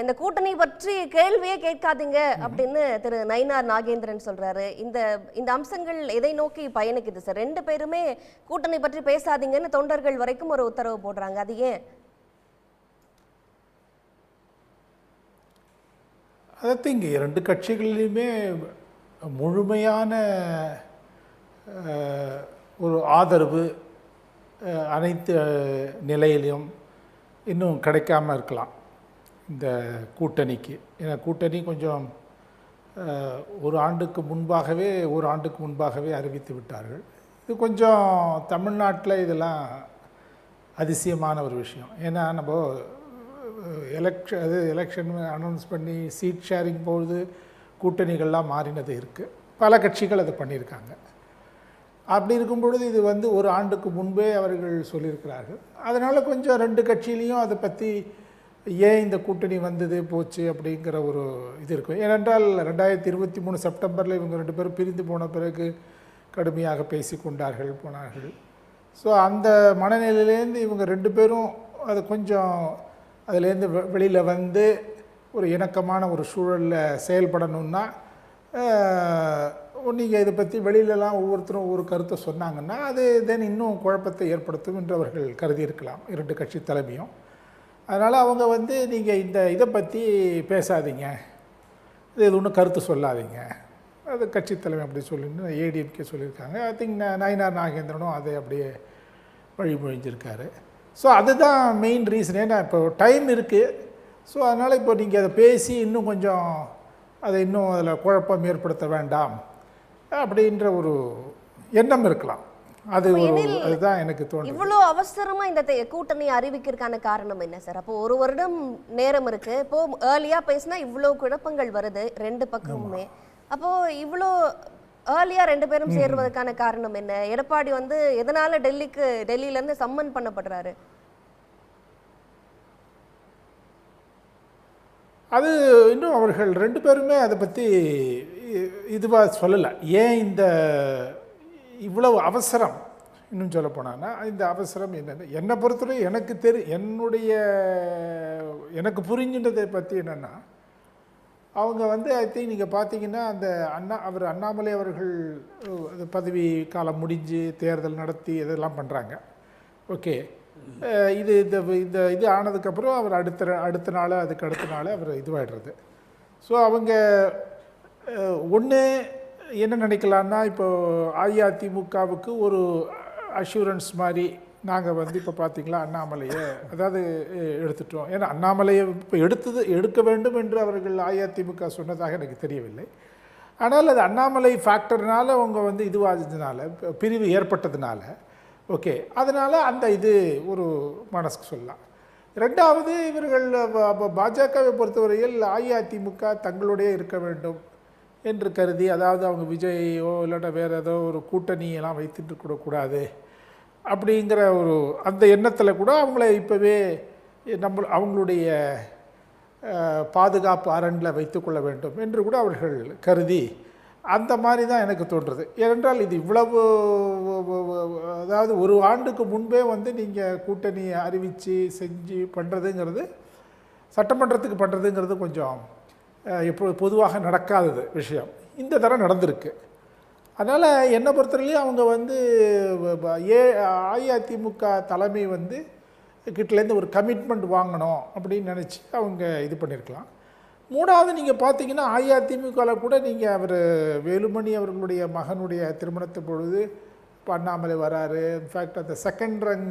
இந்த கூட்டணி பற்றி கேள்வியே கேட்காதீங்க அப்படின்னு திரு நயினார் நாகேந்திரன் சொல்றாரு. இந்த இந்த அம்சங்கள் எதை நோக்கி பயணிக்குது சார்? ரெண்டு பேருமே கூட்டணி பற்றி பேசாதீங்கன்னு தொண்டர்கள் வரைக்கும் ஒரு உத்தரவு போடுறாங்க. அது ஏன்? அதாவது இங்கே இரண்டு கட்சிகளிலுமே முழுமையான ஒரு ஆதரவு அனைத்து நிலையிலும் இன்னும் கிடைக்காம இருக்கலாம். இந்த கூட்டணிக்கு. ஏன்னா கூட்டணி கொஞ்சம் ஒரு ஆண்டுக்கு முன்பாகவே ஒரு ஆண்டுக்கு முன்பாகவே அறிவித்து விட்டார்கள். இது கொஞ்சம் தமிழ்நாட்டில் இதெல்லாம் அதிசயமான ஒரு விஷயம். ஏன்னா நம்ம எலெக்ஷன் அது எலெக்ஷன் அனௌன்ஸ் பண்ணி சீட் ஷேரிங் பொழுது கூட்டணிகள்லாம் மாறினது இருக்குது பல கட்சிகள் அதை பண்ணியிருக்காங்க. அப்படி இருக்கும் பொழுது இது வந்து ஒரு ஆண்டுக்கு முன்பே அவர்கள் சொல்லியிருக்கிறார்கள். அதனால் கொஞ்சம் ரெண்டு கட்சியிலையும் அதை பற்றி ஏன் இந்த கூட்டணி வந்தது போச்சு அப்படிங்கிற ஒரு இது இருக்கும். ஏனென்றால் ரெண்டாயிரத்தி இருபத்தி மூணு செப்டம்பரில் இவங்க ரெண்டு பேரும் பிரிந்து போன பிறகு கடுமையாக பேசி கொண்டார்கள் போனார்கள். ஸோ அந்த மனநிலையிலேருந்து இவங்க ரெண்டு பேரும் அது கொஞ்சம் அதுலேருந்து வெளியில் வந்து ஒரு இணக்கமான ஒரு சூழலில் செயல்படணும்னா நீங்கள் இதை பற்றி வெளியிலலாம் ஒவ்வொருத்தரும் ஒவ்வொரு கருத்தை சொன்னாங்கன்னா அது தென் இன்னும் குழப்பத்தை ஏற்படுத்தும் என்று அவர்கள் கருதியிருக்கலாம் இரண்டு கட்சி தலைமையும். அதனால் அவங்க வந்து நீங்கள் இந்த இதை பற்றி பேசாதீங்க. இது ஒன்றும் கருத்து சொல்லாதீங்க. அது கட்சி தலைமை அப்படி சொல்லின்னு ஏடிஎம்கே சொல்லியிருக்காங்க. ஐ திங்க் நயினார் நாகேந்திரனும் அதை அப்படியே வழிமொழிஞ்சிருக்காரு. ஸோ அதுதான் மெயின் ரீசன் ஏன்னா இப்போ டைம் இருக்குது ஸோ அதனால் இப்போ நீங்கள் அதை பேசி இன்னும் கொஞ்சம் அதை இன்னும் அதில் குழப்பம் ஏற்படுத்த வேண்டாம் அப்படின்ற ஒரு எண்ணம் இருக்கலாம். அது அதுதான் எனக்கு தோணுது. இவ்வளோ அவசரமா இந்த கூட்டணி அறிவிக்கிறதுக்கான காரணம் என்ன சார்? அப்போ ஒரு வருடம் நேரம் இருக்கு. இப்போ ஏர்லியா பேசினா இவ்வளோ குழப்பங்கள் வருது ரெண்டு பக்கமுமே. அப்போ இவ்வளோ ஏர்லியா ரெண்டு பேரும் சேர்வதற்கான காரணம் என்ன? எடப்பாடி வந்து எதனால டெல்லிக்கு டெல்லியில இருந்து சம்மன் பண்ணப்படுறாரு? அது இன்னும் அவர்கள் ரெண்டு பேருமே அதை பற்றி இதுவாக சொல்லலை. ஏன் இந்த இவ்வளவு அவசரம். இன்னும் சொல்ல போனான்னா இந்த அவசரம் என்னென்ன என்னை பொறுத்தவரை எனக்கு தெரி என்னுடைய எனக்கு புரிஞ்சின்றதை பற்றி என்னென்னா அவங்க வந்து ஐ திங்க் நீங்கள் பார்த்தீங்கன்னா அந்த அண்ணா அவர் அண்ணாமலை அவர்கள் பதவி காலம் முடிஞ்சு தேர்தல் நடத்தி இதெல்லாம் பண்ணுறாங்க ஓகே இது இந்த இந்த இது ஆனதுக்கப்புறம் அவர் அடுத்த அடுத்த நாள் அதுக்கு அடுத்த நாள் அவர் இதுவாகிடுறது ஸோ அவங்க ஒன்று என்ன நினைக்கலான்னா இப்போ அஇஅதிமுகவுக்கு ஒரு அஷூரன்ஸ் மாதிரி நாங்கள் வந்து இப்போ பார்த்தீங்களா அண்ணாமலையை அதாவது எடுத்துட்டோம். ஏன்னா அண்ணாமலையை இப்போ எடுத்தது எடுக்க வேண்டும் என்று அவர்கள் அஇஅதிமுக சொன்னதாக எனக்கு தெரியவில்லை. ஆனால் அது அண்ணாமலை ஃபேக்டர்னால் அவங்க வந்து இதுவாகிறதுனால பிரிவு ஏற்பட்டதுனால ஓகே. அதனால் அந்த இது ஒரு மனசுக்கு சொல்லலாம். ரெண்டாவது இவர்கள் பாஜகவை பொறுத்தவரையில் அஇஅதிமுக தங்களுடைய இருக்க வேண்டும். என்று கருதி அதாவது அவங்க விஜயோ இல்லாட்டா வேறு ஏதோ ஒரு கூட்டணியெல்லாம் வைத்துட்டு கூடக்கூடாது அப்படிங்கிற ஒரு அந்த எண்ணத்தில் கூட அவங்கள இப்போவே நம்ம அவங்களுடைய பாதுகாப்பு அரணில் வைத்துக்கொள்ள வேண்டும் என்று கூட அவர்கள் கருதி அந்த மாதிரி தான் எனக்கு தோன்றுறது ஏனென்றால் இது இவ்வளவு அதாவது ஒரு ஆண்டுக்கு முன்பே வந்து நீங்கள் கூட்டணியை அறிவித்து செஞ்சு பண்ணுறதுங்கிறது சட்டமன்றத்துக்கு பண்ணுறதுங்கிறது கொஞ்சம் எப்போ பொதுவாக நடக்காதது விஷயம். இந்த தரம் நடந்திருக்கு. அதனால் என்னை பொறுத்தவரையிலையும் அவங்க வந்து ஏ அஇஅதிமுக தலைமை வந்து கிட்டலேருந்து ஒரு கமிட்மெண்ட் வாங்கணும் அப்படின்னு நினச்சி அவங்க இது பண்ணியிருக்கலாம் மூணாவது நீங்கள் பார்த்தீங்கன்னா அஇஅதிமுகவில் கூட நீங்கள் அவர் வேலுமணி அவர்களுடைய மகனுடைய திருமணத்து பொழுது இப்போ அண்ணாமலை வராரு இன்ஃபேக்ட் அந்த செகண்ட் ரங்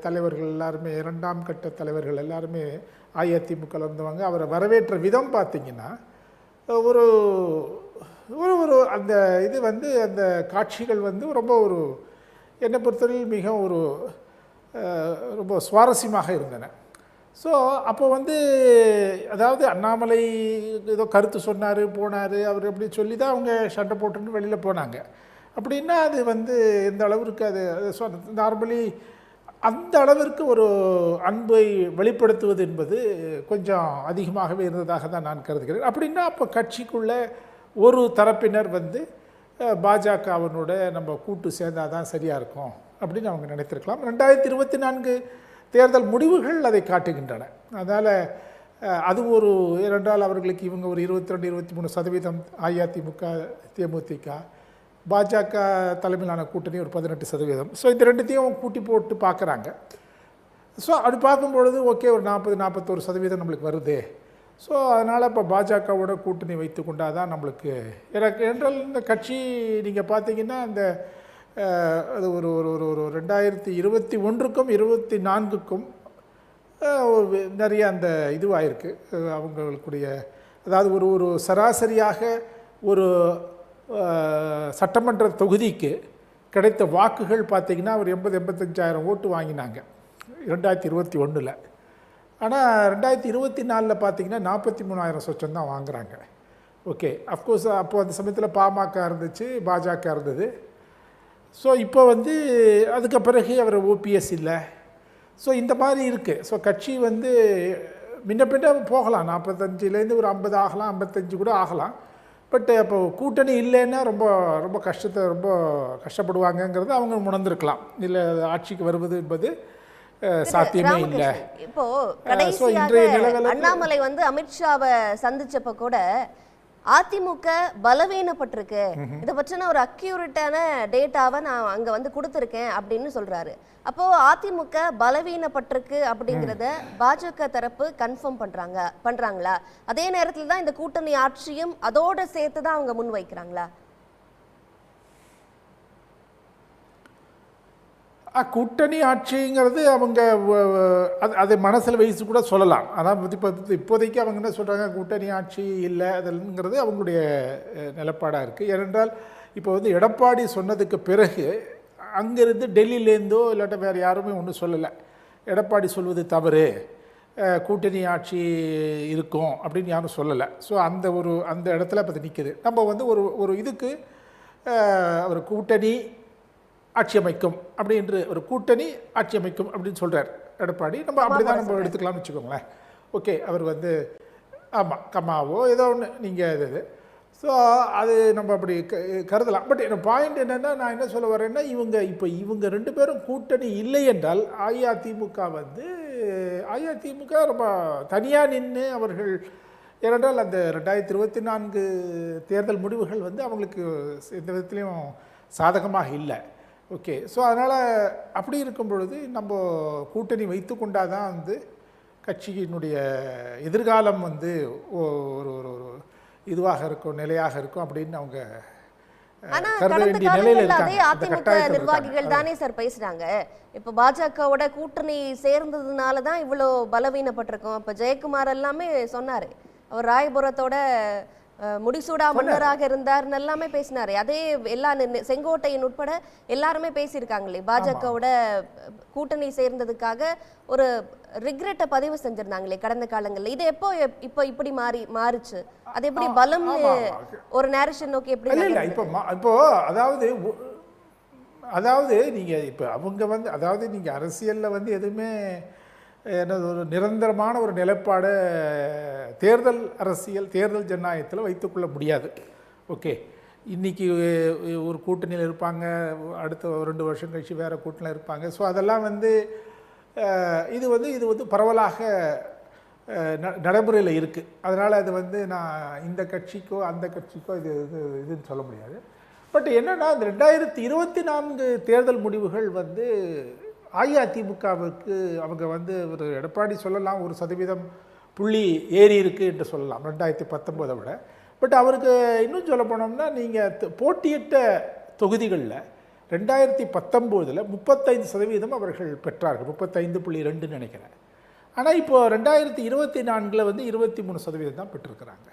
தலைவர்கள் எல்லாருமே இரண்டாம் கட்ட தலைவர்கள் எல்லாருமே அஇஅதிமுகவில் இருந்தவங்க அவரை வரவேற்ற விதம் பார்த்தீங்கன்னா ஒரு ஒரு ஒரு அந்த இது வந்து அந்த காட்சிகள் வந்து ரொம்ப ஒரு என்னை பொறுத்தவரையில் மிக ஒரு ரொம்ப சுவாரஸ்யமாக இருந்தன. ஸோ அப்போ வந்து அதாவது அண்ணாமலை ஏதோ கருத்து சொன்னார் போனார் அவர் அப்படி சொல்லி தான் அவங்க சண்டை போட்டுன்னு வெளியில் போனாங்க. அப்படின்னா அது வந்து இந்த அளவிற்கு அது நார்மலி அந்த அளவிற்கு ஒரு அன்பை வெளிப்படுத்துவது என்பது கொஞ்சம் அதிகமாகவே இருந்ததாக தான் நான் கருதுகிறேன். அப்படின்னா அப்போ கட்சிக்குள்ளே ஒரு தரப்பினர் வந்து பாஜகவனோட நம்ம கூட்டு சேர்ந்தாதான் தான் சரியாக இருக்கும் அப்படின்னு அவங்க நினைத்திருக்கலாம். ரெண்டாயிரத்தி இருபத்தி நான்கு தேர்தல் முடிவுகள் அதை காட்டுகின்றன. அதனால் அது ஒரு ஏனென்றால் அவர்களுக்கு இவங்க ஒரு இருபத்தி ரெண்டு இருபத்தி மூணு சதவீதம் அஇஅதிமுக தேமுதிக பாஜக தலைமையிலான கூட்டணி ஒரு பதினெட்டு சதவீதம். ஸோ இந்த ரெண்டுத்தையும் கூட்டி போட்டு பார்க்குறாங்க. ஸோ அப்படி பார்க்கும்பொழுது ஓகே ஒரு நாற்பது நாற்பத்தோரு சதவீதம் நம்மளுக்கு வருது. ஸோ அதனால் இப்போ பாஜகவோட கூட்டணி வைத்து கொண்டாதான் தான் நம்மளுக்கு எனக்கு என்றால் இந்த கட்சி நீங்கள் பார்த்தீங்கன்னா அந்த அது ஒரு ஒரு ஒரு ஒரு ரெண்டாயிரத்தி இருபத்தி ஒன்றுக்கும் இருபத்தி நான்குக்கும் நிறைய அந்த இதுவாகிருக்கு அஹ், அவங்களுக்குடைய அதாவது ஒரு ஒரு சராசரியாக ஒரு சட்டமன்ற தொகுதிக்கு கிடைத்த வாக்குகள் பார்த்தீங்கன்னா ஒரு எண்பது எண்பத்தஞ்சாயிரம் ஓட்டு வாங்கினாங்க. ரெண்டாயிரத்தி இருபத்தி ஒன்றில் ஆனால் ரெண்டாயிரத்தி இருபத்தி நாலில் பார்த்தீங்கன்னா நாற்பத்தி மூணாயிரம் சொச்சம் தான் வாங்குகிறாங்க ஓகே அஃப்கோர்ஸ் அப்போது அந்த சமயத்தில் பாமக இருந்துச்சு பாஜக இருந்தது. ஸோ இப்போ வந்து அதுக்கு பிறகு அவர் ஓபிஎஸ் இல்லை. ஸோ இந்த மாதிரி இருக்குது ஸோ கட்சி வந்து முன்ன பின்ன போகலாம். நாற்பத்தஞ்சிலேருந்து ஒரு ஐம்பது ஆகலாம் ஐம்பத்தஞ்சு கூட ஆகலாம். பட் அப்போ கூட்டணி இல்லைன்னா ரொம்ப ரொம்ப கஷ்டத்தை ரொம்ப கஷ்டப்படுவாங்கங்கிறது அவங்க உணர்ந்திருக்கலாம். இல்லை ஆட்சிக்கு வருவது என்பது சாத்தியமே இல்லை. இப்போ கடைசியாக அண்ணாமலை வந்து அமித்ஷாவை சந்திச்சப்ப கூட அதிமுக பலவீனப்பட்டிருக்கு. இதை பற்றின ஒரு அக்யூரேட்டான டேட்டாவை நான் அங்க வந்து கொடுத்துருக்கேன் அப்படின்னு சொல்றாரு. அப்போ அதிமுக பலவீனப்பட்டிருக்கு அப்படிங்கிறத பாஜக தரப்பு கன்ஃபார்ம் பண்றாங்க பண்றாங்களா? அதே நேரத்தில் தான் இந்த கூட்டணி ஆட்சியும் அதோட சேர்த்து தான் அவங்க முன் வைக்கிறாங்களா கூட்டணி ஆட்சிங்கிறது அவங்க அது அதை மனசில் வைத்து கூட சொல்லலாம். ஆனால் இப்போ இப்போதைக்கு அவங்க என்ன சொல்கிறாங்க கூட்டணி ஆட்சி இல்லை அதுங்கிறது அவங்களுடைய நிலப்பாடாக இருக்குது ஏனென்றால் இப்போ வந்து எடப்பாடி சொன்னதுக்கு பிறகு அங்கேருந்து டெல்லியிலேருந்தோ இல்லாட்ட வேறு யாருமே ஒன்றும் சொல்லலை. எடப்பாடி சொல்வது தவறு. கூட்டணி ஆட்சி இருக்கும் அப்படின்னு யாரும் சொல்லலை. ஸோ அந்த ஒரு அந்த இடத்துல இப்போ நிற்குது நம்ம வந்து ஒரு ஒரு இதுக்கு ஒரு கூட்டணி ஆட்சி அமைக்கும் அப்படின்று ஒரு கூட்டணி ஆட்சி அமைக்கும் அப்படின்னு சொல்றார். எடப்பாடி. நம்ம அப்படி தான் நம்ம எடுத்துக்கலாம்னு வச்சுக்கோங்களேன். ஓகே அவர் வந்து ஆமாம் கமாவோ ஏதோ ஒன்று நீங்கள் இது இது ஸோ அது நம்ம அப்படி க- கருதலாம். பட் என்ன பாயிண்ட் என்னென்னா நான் என்ன சொல்ல வரேன்னா இவங்க இப்போ இவங்க ரெண்டு பேரும் கூட்டணி இல்லை என்றால் அஇஅதிமுக வந்து அஇஅதிமுக ரொம்ப தனியாக நின்று அவர்கள் ஏனென்றால் அந்த ரெண்டாயிரத்தி இருபத்தி நான்கு தேர்தல் முடிவுகள் வந்து அவங்களுக்கு எந்த விதத்துலேயும் சாதகமாக இல்லை. ஓகே. ஸோ அதனால் அப்படி இருக்கும் பொழுது நம்ம கூட்டணி வைத்து கொண்டாதான் வந்து கட்சியினுடைய எதிர்காலம் வந்து ஒரு ஒரு ஒரு இதுவாக இருக்கும் நிலையாக இருக்கும் அப்படின்னு அவங்க அதிமுக நிர்வாகிகள். தானே சார் பேசுறாங்க. இப்ப பாஜகவோட கூட்டணி சேர்ந்ததுனால தான் இவ்வளோ பலவீனப்பட்டிருக்கோம். இப்ப ஜெயக்குமார் எல்லாமே சொன்னாரு. அவர் ராயபுரத்தோட முடிசூடா மன்னராக இருந்தார்னு எல்லாமே பேசினாரு. அதே எல்லா செங்கோட்டையன் உட்பட எல்லாருமே பேசியிருக்காங்களே. பாஜகவோட கூட்டணி சேர்ந்ததுக்காக ஒரு ரிக்ரெட்டை பதிவு செஞ்சிருந்தாங்களே கடந்த காலங்கள்ல. இது எப்போ எப்- இப்போ இப்படி மாறி மாறுச்சு? அது எப்படி ஆமா. ஒரு நேரேஷன் நோக்கி எப்படி? இப்போ இப்போ அதாவது அதாவது நீங்கள் இப்போ அவங்க வந்து அதாவது நீங்கள் அரசியலில் வந்து எதுவுமே என்னது ஒரு நிரந்தரமான ஒரு நிலைப்பாடை தேர்தல் அரசியல் தேர்தல் ஜனநாயகத்தில் வைத்துக்கொள்ள முடியாது. ஓகே. இன்றைக்கி ஒரு கூட்டணியில் இருப்பாங்க அடுத்த ரெண்டு வருஷம் கழிச்சு வேறு கூட்டணியில் இருப்பாங்க. ஸோ அதெல்லாம் வந்து இது வந்து இது வந்து பரவலாக ந- நடைமுறையில் இருக்குது அதனால் அது வந்து நான் இந்த கட்சிக்கோ அந்த கட்சிக்கோ இது இது இதுன்னு சொல்ல முடியாது. பட் என்னென்னா இந்த ரெண்டாயிரத்தி இருபத்தி நான்கு தேர்தல் முடிவுகள் வந்து அஇஅதிமுகவுக்கு அவங்க வந்து ஒரு எடப்பாடி சொல்லலாம் ஒரு சதவீதம் புள்ளி ஏறி இருக்கு என்று சொல்லலாம் ரெண்டாயிரத்தி பத்தொம்போதை விட. பட் அவருக்கு இன்னும் சொல்ல போனோம்னா நீங்கள் போட்டியிட்ட தொகுதிகளில் ரெண்டாயிரத்தி பத்தொம்போதில் முப்பத்தைந்து சதவீதம் அவர்கள் பெற்றார்கள் முப்பத்தைந்து புள்ளி ரெண்டுன்னு நினைக்கிறேன். ஆனால் இப்போது ரெண்டாயிரத்தி இருபத்தி நான்கில் வந்து இருபத்தி மூணு சதவீதம் தான் பெற்றிருக்கிறாங்க.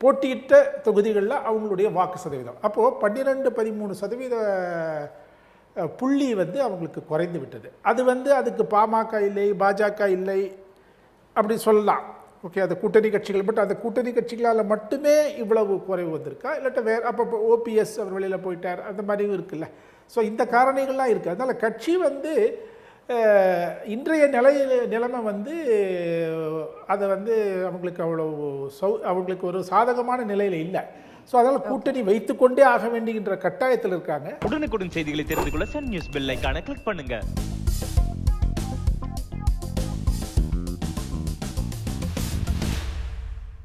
போட்டியிட்ட தொகுதிகளில் அவங்களுடைய வாக்கு சதவீதம். அப்போது பன்னிரெண்டு பதிமூணு சதவீத புள்ளி வந்து அவங்களுக்கு குறைந்து விட்டது. அது வந்து அதுக்கு பாமக இல்லை பாஜக இல்லை அப்படி சொல்லலாம். ஓகே அது கூட்டணி கட்சிகள் பட் அந்த கூட்டணி கட்சிகளால் மட்டுமே இவ்வளவு குறைவு வந்திருக்கா? இல்லாட்ட வேறு அப்போ ஓபிஎஸ் அவர் வெளியில் போயிட்டார் அந்த மாதிரியும் இருக்குல்ல. ஸோ இந்த காரணிகள்லாம் இருக்குது அதனால் கட்சி வந்து இன்றைய நிலை நிலைமை வந்து அதை வந்து அவங்களுக்கு அவ்வளோ சௌ அவங்களுக்கு ஒரு சாதகமான நிலையில் இல்லை. ஸோ அதனால் கூட்டணி வைத்துக்கொண்டே ஆக வேண்டுகின்ற கட்டாயத்தில் இருக்காங்க. உடனுக்குடன் செய்திகளை தெரிந்து கொள்ள சன் நியூஸ் பெல் ஐக்கான கிளிக் பண்ணுங்க.